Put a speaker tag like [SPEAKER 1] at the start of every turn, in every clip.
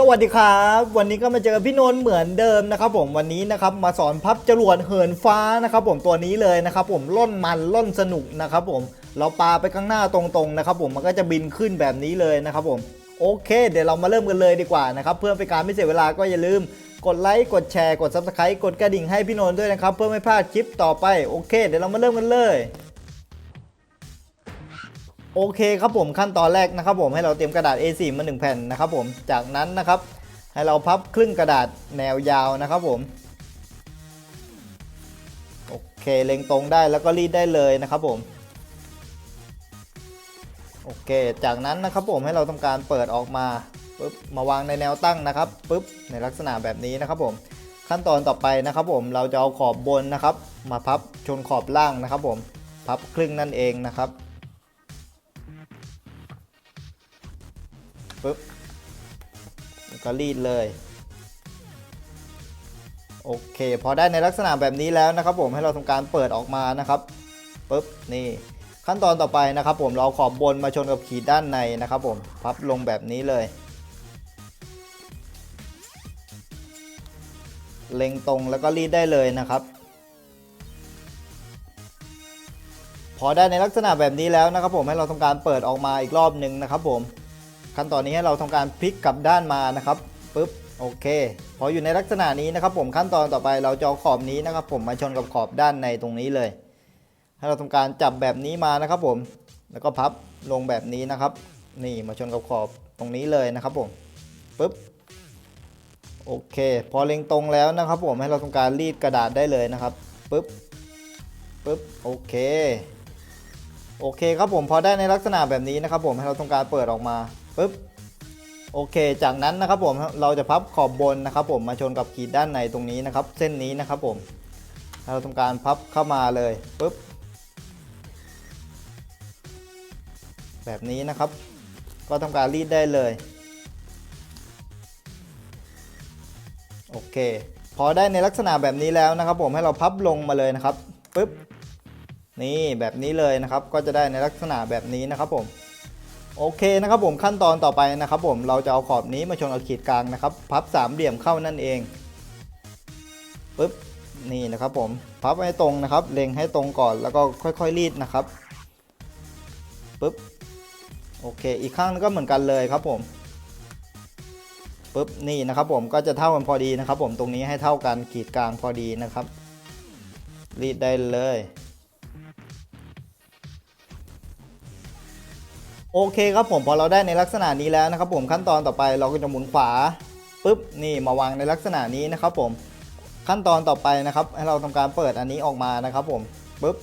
[SPEAKER 1] สวัสดีครับ วันนี้ก็มาเจอพี่นนท์เหมือนเดิมนะครับผมวันนี้นะครับมาสอนพับจรวดเหินฟ้านะครับผมตัวนี้เลยนะครับผมล่นมันล่นสนุกนะครับผมเราปาไปข้างหน้าตรงๆนะครับผมมันก็จะบินขึ้นแบบนี้เลยนะครับผมโอเค เดี๋ยวเรามาเริ่มกันเลยดีกว่านะครับเพื่อเป็นการไม่เสียเวลาก็อย่าลืมกดไลค์กดแชร์กด subscribe กดกระดิ่งให้พี่นนท์ด้วยนะครับเพื่อไม่พลาดคลิปต่อไปโอเค เดี๋ยวเรามาเริ่มกันเลย โอเคครับผมขั้นตอนแรกนะครับผมให้เราเตรียมกระดาษ A4 มา 1 แผ่นนะครับผมจากนั้นนะครับ ให้เราพับครึ่งกระดาษแนวยาวนะครับผมโอเคเล็งตรงได้แล้วก็รีดได้เลยนะครับผมโอเค จากนั้นนะครับผมให้เราทำการเปิดออกมาปุ๊บมาวางในแนวตั้งนะครับปุ๊บในลักษณะแบบนี้นะครับผมขั้นตอนต่อไปนะครับผมเราจะเอาขอบบนนะครับ มาพับชนขอบล่างนะครับผมพับครึ่งนั่นเองนะครับ ปึ๊บแล้วก็รีดเลยโอเค พอได้ในลักษณะแบบนี้แล้วนะครับ ผมให้เราทำการเปิดออกมานะครับปึ๊บนี่ขั้นตอนต่อไปนะครับ ผมเราเอาขอบบนมาชนกับขีดด้านในนะครับ ผมพับลงแบบนี้เลยเล็งตรงแล้วก็รีดได้เลยนะครับ พอได้ในลักษณะแบบนี้แล้วนะครับ ผมให้เราทำการเปิดออกมาอีกรอบหนึ่งนะครับ ผม ขั้นตอนนี้ให้เราทำการพลิกกลับด้านมานะครับปุ๊บโอเคพออยู่ในลักษณะนี้นะครับ ผมขั้นตอนต่อไปเราจะเอาขอบนี้นะครับ ผมมาชนกับขอบด้านในตรงนี้เลย ให้เราทำการจับแบบนี้มานะครับ ผมแล้วก็พับลงแบบนี้นะครับ นี่มาชนกับขอบตรงนี้เลยนะครับ ผมปุ๊บโอเค พอเล็งตรงแล้วนะครับ ผมให้เราทำการรีดกระดาษได้เลยนะครับปุ๊บปุ๊บโอเคโอเคครับผมพอได้ในลักษณะแบบนี้นะครับ ผมให้เราทำการเปิดออกมา ปึ๊บโอเค จากนั้นนะครับผมเราจะพับขอบบนนะครับ ผมมาชนกับขีดด้านในตรงนี้นะครับ เส้นนี้นะครับผม เราทำการพับเข้ามาเลยปึ๊บแบบนี้นะครับ ก็ทำการรีดได้เลยโอเค พอได้ในลักษณะแบบนี้แล้วนะครับ ผมให้เราพับลงมาเลยนะครับปึ๊บนี่แบบนี้เลยนะครับ ก็จะได้ในลักษณะแบบนี้นะครับผม โอเคนะครับผมขั้นตอนต่อไปนะครับผมเราจะเอาขอบนี้มาชนกับขีดกลางนะครับ พับสามเหลี่ยมเข้านั่นเองปึ๊บนี่นะครับผมพับให้ตรงนะครับ เล็งให้ตรงก่อนแล้วก็ค่อยๆรีดนะครับปึ๊บโอเค อีกข้างนึงก็เหมือนกันเลยครับผมปึ๊บนี่นะครับผมก็จะเท่ากันพอดีนะครับ ผมตรงนี้ให้เท่ากันขีดกลางพอดีนะครับ รีดได้เลย โอเคครับผมพอเราได้ในลักษณะนี้แล้วนะครับผมขั้นตอนต่อไปเราก็จะหมุนขวาปุ๊บนี่มาวางในลักษณะนี้นะครับผมขั้นตอนต่อไปนะครับให้เราทำการเปิดอันนี้ออกมานะครับผมปุ๊บ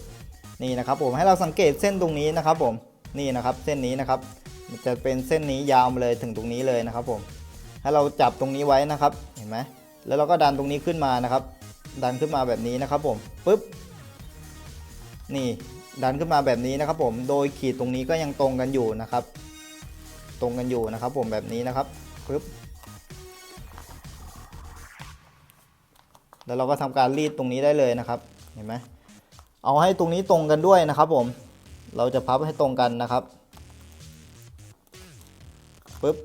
[SPEAKER 1] นี่นะครับผมให้เราสังเกตเส้นตรงนี้นะครับผมนี่นะครับเส้นนี้นะครับจะเป็นเส้นนี้ยาวมาเลยถึงตรงนี้เลยนะครับผมให้เราจับตรงนี้ไว้นะครับเห็นไหมแล้วเราก็ดันตรงนี้ขึ้นมานะครับ ดันขึ้นมาแบบนี้นะครับผมปุ๊บนี่ ดันขึ้นมาแบบนี้นะครับ ผมโดยขีดตรงนี้ก็ยังตรงกันอยู่นะครับ ตรงกันอยู่นะครับ ผมแบบนี้นะครับปึ๊บแล้วเราก็ทำการรีดตรงนี้ได้เลยนะครับ เห็นไหมเอาให้ตรงนี้ตรงกันด้วยนะครับ ผม เราจะพับให้ตรงกันนะครับปึ๊บ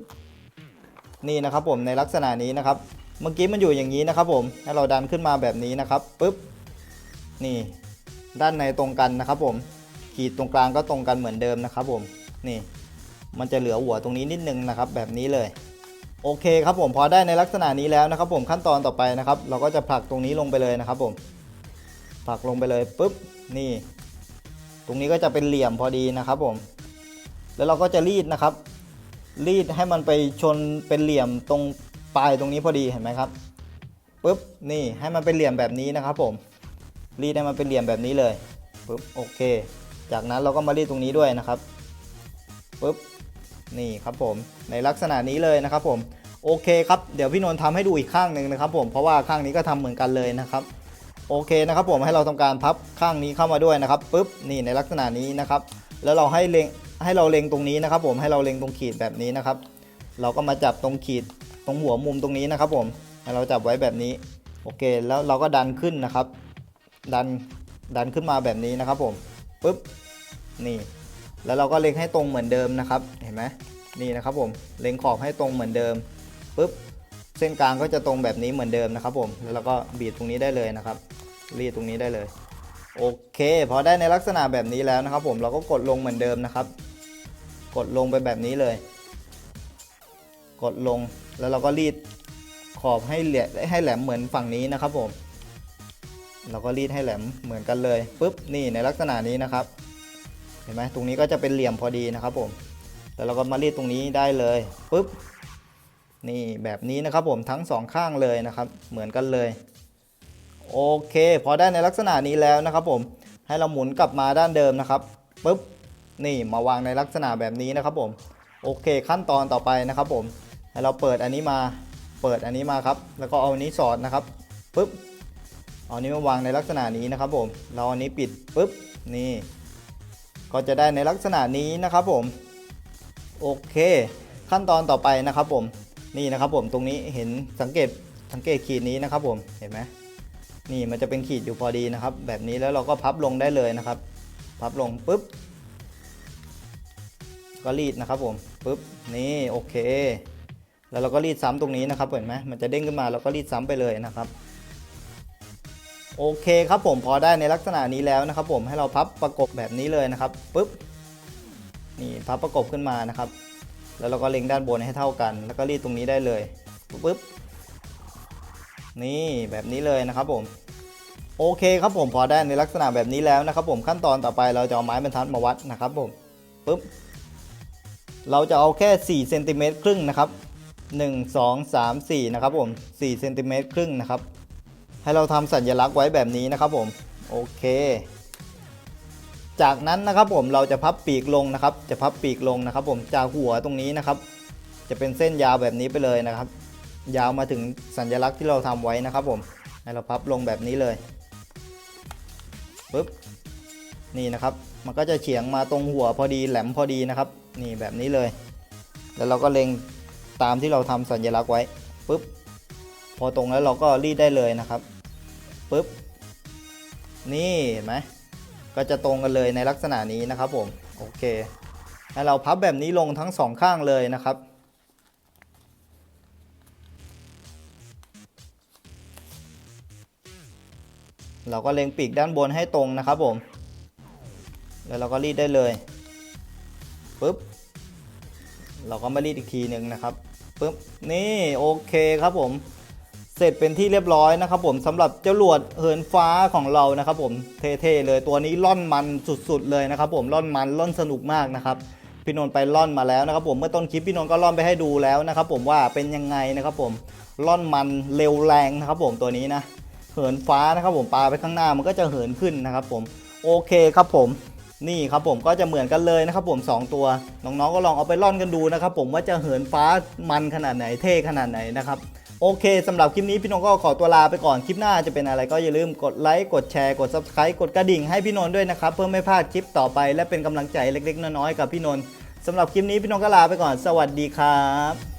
[SPEAKER 1] นี่นะครับ ผมในลักษณะนี้นะครับ เมื่อกี้มันอยู่อย่างนี้นะครับ ผมให้เราดันขึ้นมาแบบนี้นะครับปึ๊บนี่ ด้านในตรงกันนะครับผมขีดตรงกลางก็ตรงกันเหมือนเดิมนะครับผมนี่มันจะเหลือหัวตรงนี้นิดนึงนะครับ แบบนี้เลย โอเคครับผมพอได้ในลักษณะนี้แล้วนะครับ ผมขั้นตอนต่อไปนะครับ เราก็จะผลักตรงนี้ลงไปเลยนะครับ ผมผลักลงไปเลยปุ๊บนี่ ตรงนี้ก็จะเป็นเหลี่ยมพอดีนะครับ ผม แล้วเราก็จะรีดนะครับ รีดให้มันไปชนเป็นเหลี่ยมตรงปลายตรงนี้พอดีเห็นไหมครับปุ๊บนี่ให้มันเป็นเหลี่ยมแบบนี้นะครับ ผม รีดให้มันเป็นเหลี่ยมแบบนี้เลยปุ๊บโอเค จากนั้นเราก็มารีดตรงนี้ด้วยนะครับปุ๊บนี่ครับผมในลักษณะนี้เลยนะครับผมโอเคครับเดี๋ยวพี่นนท์ทำให้ดูอีกข้างหนึ่งนะครับผมเพราะว่าข้างนี้ก็ทำเหมือนกันเลยนะครับโอเคนะครับผมให้เราทำการพับข้างนี้เข้ามาด้วยนะครับปุ๊บนี่ในลักษณะนี้นะครับแล้วเราให้เล็งให้เราเล็งตรงนี้นะครับ ผมให้เราเล็งตรงขีดแบบนี้นะครับ เราก็มาจับตรงขีดตรงหัวมุมตรงนี้นะครับ ผมให้เราจับไว้แบบนี้โอเค แล้วเราก็ดันขึ้นนะครับ ดันดันขึ้นมาแบบนี้นะครับผมปุ๊บนี่ แล้วเราก็เล็งให้ตรงเหมือนเดิมนะครับเห็นไหมนี่นะครับผมเล็งขอบให้ตรงเหมือนเดิมปุ๊บเส้นกลางก็จะตรงแบบนี้เหมือนเดิมนะครับผมแล้วเราก็บีบตรงนี้ได้เลยนะครับ รีดตรงนี้ได้เลย โอเคพอได้ในลักษณะแบบนี้แล้วนะครับ ผมเราก็กดลงเหมือนเดิมนะครับ กดลงไปแบบนี้เลย กดลงแล้วเราก็รีดขอบให้แหลมให้แหลมเหมือนฝั่งนี้นะครับผม เราก็รีดให้แหลมเหมือนกันเลยปุ๊บนี่ในลักษณะนี้นะครับ เห็นไหมตรงนี้ก็จะเป็นเหลี่ยมพอดีนะครับผมแล้วเราก็มารีดตรงนี้ได้เลยปุ๊บนี่แบบนี้นะครับผมทั้งสองข้างเลยนะครับ เหมือนกันเลยโอเค พอได้ในลักษณะนี้แล้วนะครับ ผมให้เราหมุนกลับมาด้านเดิมนะครับปุ๊บนี่มาวางในลักษณะแบบนี้นะครับผมโอเคขั้นตอนต่อไปนะครับ ผมให้เราเปิดอันนี้มาเปิดอันนี้มาครับ แล้วก็เอาอันนี้สอดนะครับปุ๊บ เอาอันนี้มาวางในลักษณะนี้นะครับผม เราอันนี้ปิดปุ๊บนี่ ก็จะได้ในลักษณะนี้นะครับผม โอเค ขั้นตอนต่อไปนะครับผม นี่นะครับผมตรงนี้เห็นสังเกตสังเกตขีดนี้นะครับผม เห็นไหมนี่มันจะเป็นขีดอยู่พอดีนะครับ แบบนี้แล้วเราก็พับลงได้เลยนะครับ พับลงปุ๊บ ก็รีดนะครับผมปุ๊บ นี่โอเค แล้วเราก็รีดซ้ำตรงนี้นะครับ เห็นไหมมันจะเด้งขึ้นมาเราก็รีดซ้ำไปเลยนะครับ โอเคครับผมพอได้ในลักษณะนี้แล้วนะครับ ผมให้เราพับประกบแบบนี้เลยนะครับปุ๊บนี่พับประกบขึ้นมานะครับ แล้วเราก็เล็งด้านบนให้เท่ากัน แล้วก็รีดตรงนี้ได้เลยปุ๊บนี่แบบนี้เลยนะครับผมโอเคครับผมพอได้ในลักษณะแบบนี้แล้วนะครับ ผมขั้นตอนต่อไปเราจะเอาไม้บรรทัดมาวัดนะครับผมปุ๊บเราจะเอาแค่4เซนติเมตรครึ่งนะครับ 1 2 3 4 นะครับผม4เซนติเมตรครึ่งนะครับ ให้เราทำสัญลักษณ์ไว้แบบนี้นะครับผมโอเค จากนั้นนะครับผมเราจะพับปีกลงนะครับ จะพับปีกลงนะครับ ผมจากหัวตรงนี้นะครับ จะเป็นเส้นยาวแบบนี้ไปเลยนะครับ ยาวมาถึงสัญลักษณ์ที่เราทำไว้นะครับ ผมให้เราพับลงแบบนี้เลยปึ๊บนี่นะครับ มันก็จะเฉียงมาตรงหัวพอดีแหลมพอดีนะครับ นี่แบบนี้เลย แล้วเราก็เล็งตามที่เราทำสัญลักษณ์ไว้ปึ๊บ พอตรงแล้วเราก็รีดได้เลยนะครับปึ๊บนี่เห็นไหมก็จะตรงกันเลยในลักษณะนี้นะครับผมโอเคให้เราพับแบบนี้ลงทั้งสองข้างเลยนะครับเราก็เล็งปีกด้านบนให้ตรงนะครับผม แล้วเราก็รีดได้เลยปุ๊บ เราก็มารีดอีกทีหนึ่งนะครับปุ๊บ นี่โอเคครับผม เสร็จเป็นที่เรียบร้อยนะครับผมสำหรับจรวดเหินฟ้าของเรานะครับผมเท่ๆเลยตัวนี้ล่อนมันสุดๆเลยนะครับผมล่อนมันล่อนสนุกมากนะครับพี่นนท์ไปล่อนมาแล้วนะครับผมเมื่อต้นคลิปพี่นนท์ก็ล่อนไปให้ดูแล้วนะครับผมว่าเป็นยังไงนะครับผมล่อนมันเร็วแรงนะครับผมตัวนี้นะเหินฟ้านะครับผมปลาไปข้างหน้ามันก็จะเหินขึ้นนะครับผมโอเคครับผมนี่ครับผมก็จะเหมือนกันเลยนะครับผม 2 ตัวน้องๆก็ลองเอาไปล่อนกันดูนะครับผมว่าจะเหินฟ้ามันขนาดไหนเท่ขนาดไหนนะครับ โอเคสำหรับคลิปนี้พี่นนท์ก็ขอตัวลาไปก่อนคลิปหน้าจะเป็นอะไรก็อย่าลืมกดไลค์กดแชร์กด subscribe กดกระดิ่งให้พี่นนท์ด้วยนะครับ เพื่อไม่พลาดคลิปต่อไปและเป็นกำลังใจเล็กๆ น้อยๆกับพี่นนท์สำหรับคลิปนี้พี่นนท์ก็ลาไปก่อน สวัสดีครับ